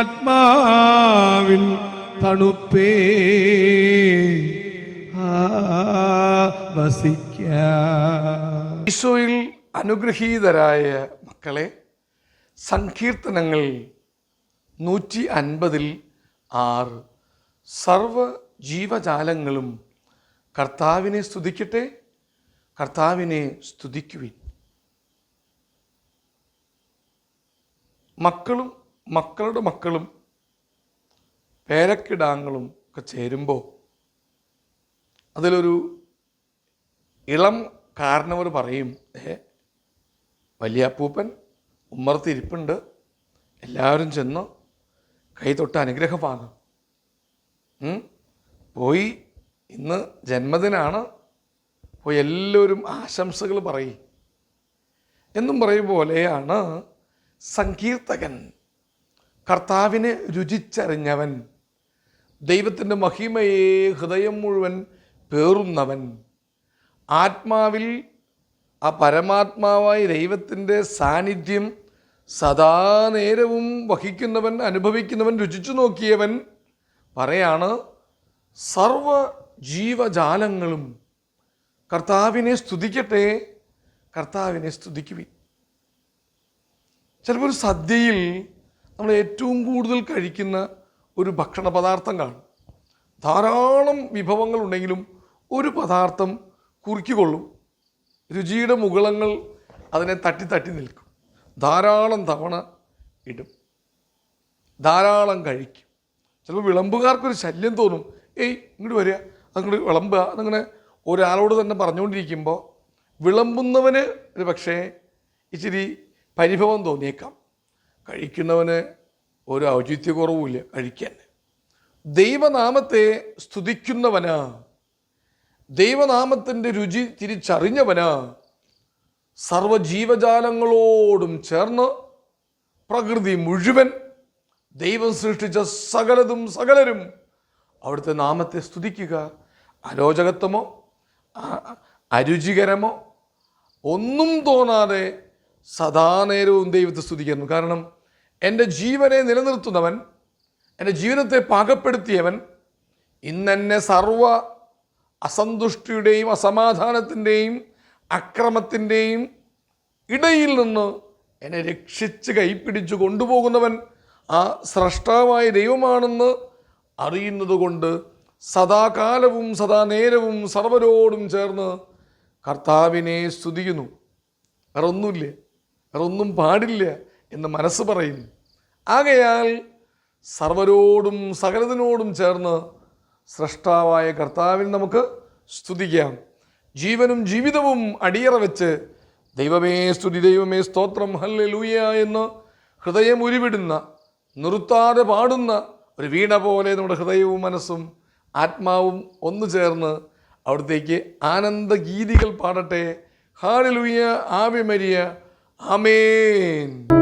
ആത്മാവിൻ തണുപ്പേ. വസിക്ക. അനുഗ്രഹീതരായ മക്കളെ സങ്കീർത്തനങ്ങൾ നൂറ്റി അൻപതിൽ ആറ്. സർവ ജീവജാലങ്ങളും കർത്താവിനെ സ്തുതിക്കട്ടെ കർത്താവിനെ സ്തുതിക്കുവിൻ. മക്കളും മക്കളുടെ മക്കളും പേരക്കിടാങ്ങളും ഒക്കെ ചേരുമ്പോൾ അതിലൊരു ഇളം കാരണവർ പറയും ഏ വലിയപ്പൂപ്പൻ ഉമ്മർത്തിരിപ്പുണ്ട് എല്ലാവരും ചെന്ന് കൈ തൊട്ട് അനുഗ്രഹം വാങ്ങും? പോയി ഇന്ന് ജന്മദിനാണ്. പോയി എല്ലാവരും ആശംസകൾ പറയും. എന്നും പറയും പോലെയാണ് സങ്കീർത്തകൻ. കർത്താവിനെ രുചിച്ചറിഞ്ഞവൻ ദൈവത്തിന്റെ മഹിമയെ ഹൃദയം മുഴുവൻ പേറുന്നവൻ. ആത്മാവിൽ ആ പരമാത്മാവായി ദൈവത്തിന്റെ സാന്നിധ്യം സദാ നേരവും വഹിക്കുന്നവൻ അനുഭവിക്കുന്നവൻ രുചിച്ചു നോക്കിയവൻ പറയാണ് സർവ ജീവജാലങ്ങളും കർത്താവിനെ സ്തുതിക്കട്ടെ കർത്താവിനെ സ്തുതിക്കുവിൻ. ചിലപ്പോൾ സദ്യയിൽ നമ്മൾ ഏറ്റവും കൂടുതൽ കഴിക്കുന്ന ഒരു ഭക്ഷണ പദാർത്ഥം കാണും. ധാരാളം വിഭവങ്ങളുണ്ടെങ്കിലും ഒരു പദാർത്ഥം കുറുക്കിക്കൊള്ളും രുചിയുടെ മുകളങ്ങൾ അതിനെ തട്ടി തട്ടി നിൽക്കും. ധാരാളം തവണ ഇടും. ധാരാളം കഴിക്കും. ചിലപ്പോൾ വിളമ്പുകാർക്കൊരു ശല്യം തോന്നും. ഏയ് ഇങ്ങോട്ട് വരിക അങ്ങോട്ട് വിളമ്പുക. അതങ്ങനെ ഒരാളോട് തന്നെ പറഞ്ഞുകൊണ്ടിരിക്കുമ്പോൾ വിളമ്പുന്നവന് ഒരു പക്ഷേ ഇച്ചിരി പരിഭവം തോന്നിയേക്കാം. കഴിക്കുന്നവന് ഒരു ഔചിത്യക്കുറവുമില്ല കഴിക്കാൻ. ദൈവനാമത്തെ സ്തുതിക്കുന്നവനാ. ദൈവനാമത്തിന്റെ രുചി തിരിച്ചറിഞ്ഞവനാ. സർവജീവജാലങ്ങളോടും ചേർന്ന് പ്രകൃതി മുഴുവൻ ദൈവം സൃഷ്ടിച്ച സകലതും സകലരും അവിടുത്തെ നാമത്തെ സ്തുതിക്കുക. അരോചകത്വമോ അരുചികരമോ ഒന്നും തോന്നാതെ സദാ നേരവും ദൈവത്തെ സ്തുതിക്കുന്നു. കാരണം എന്റെ ജീവനെ നിലനിർത്തുന്നവൻ എന്റെ ജീവിതത്തെ പാകപ്പെടുത്തിയവൻ ഇന്നെന്നെ സർവ അസന്തുഷ്ടിയുടെയും അസമാധാനത്തിന്റെയും അക്രമത്തിന്റെയും ഇടയിൽ നിന്ന് എന്നെ രക്ഷിച്ച് കൈപ്പിടിച്ച് കൊണ്ടുപോകുന്നവൻ ആ സ്രഷ്ടാവായ ദൈവമാണെന്ന് അറിയുന്നതുകൊണ്ട് സദാകാലവും സദാ നേരവും സർവരോടും ചേർന്ന് കർത്താവിനെ സ്തുതിക്കുന്നു. വേറെ ഒന്നുമില്ല വേറെ ഒന്നും പാടില്ല. എന്ന് മനസ്സ് പറയും. ആകയാൽ സർവരോടും സകലതിനോടും ചേർന്ന് സ്രഷ്ടാവായ കർത്താവിൽ നമുക്ക് സ്തുതിക്കാം. ജീവനും ജീവിതവും അടിയറ വെച്ച് ദൈവമേ സ്തുതി ദൈവമേ സ്തോത്രം ഹല്ലെ ലൂയ എന്ന് ഹൃദയം ഉരുവിടുന്ന നിർത്താതെ പാടുന്ന ഒരു വീണ പോലെ നമ്മുടെ ഹൃദയവും മനസ്സും ആത്മാവും ഒന്നു ചേർന്ന് അവിടത്തേക്ക് ആനന്ദഗീതികൾ പാടട്ടെ. ഹാലലുയ ആവ്യമരിയ മരിയ ആമേൻ.